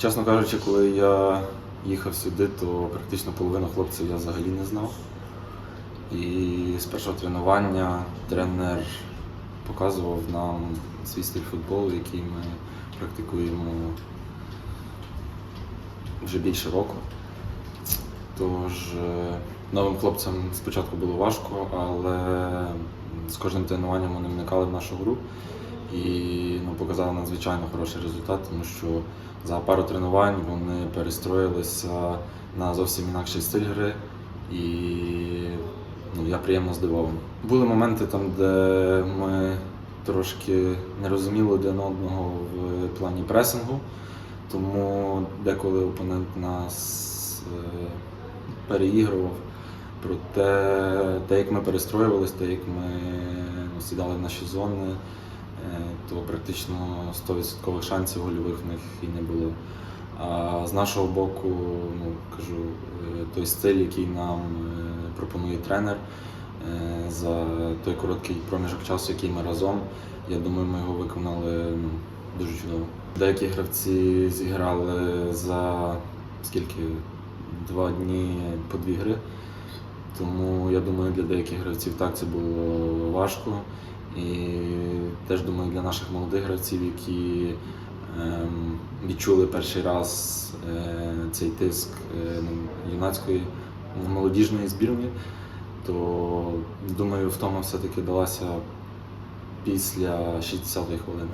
Чесно кажучи, коли я їхав сюди, то практично половину хлопців я взагалі не знав. І з першого тренування тренер показував нам свій стиль футболу, який ми практикуємо вже більше року. Тож е, новим хлопцям спочатку було важко, але з кожним тренуванням вони вникали в нашу гру і ну, показали надзвичайно хороший результат, тому що за пару тренувань вони перестроїлися на зовсім інакший стиль гри, і ну, я приємно здивований. Були моменти там, де ми трошки не розуміли один одного в плані пресингу, тому деколи опонент нас е, переігрував. Проте те, як ми перестроювалися, те, як ми ну, сідали в наші зони, то практично 100% шансів гольових в них і не було. А з нашого боку, ну кажу, е, той стиль, який нам е, пропонує тренер е, за той короткий проміжок часу, який ми разом, я думаю, ми його виконали ну, дуже чудово. Деякі гравці зіграли за скільки? Два дні по дві гри. Тому я думаю, для деяких гравців так це було важко. І теж думаю, для наших молодих гравців, які ем, відчули перший раз е, цей тиск е, ну, юнацької молодіжної збірної, то думаю, втома все-таки далася після 60-ї хвилини.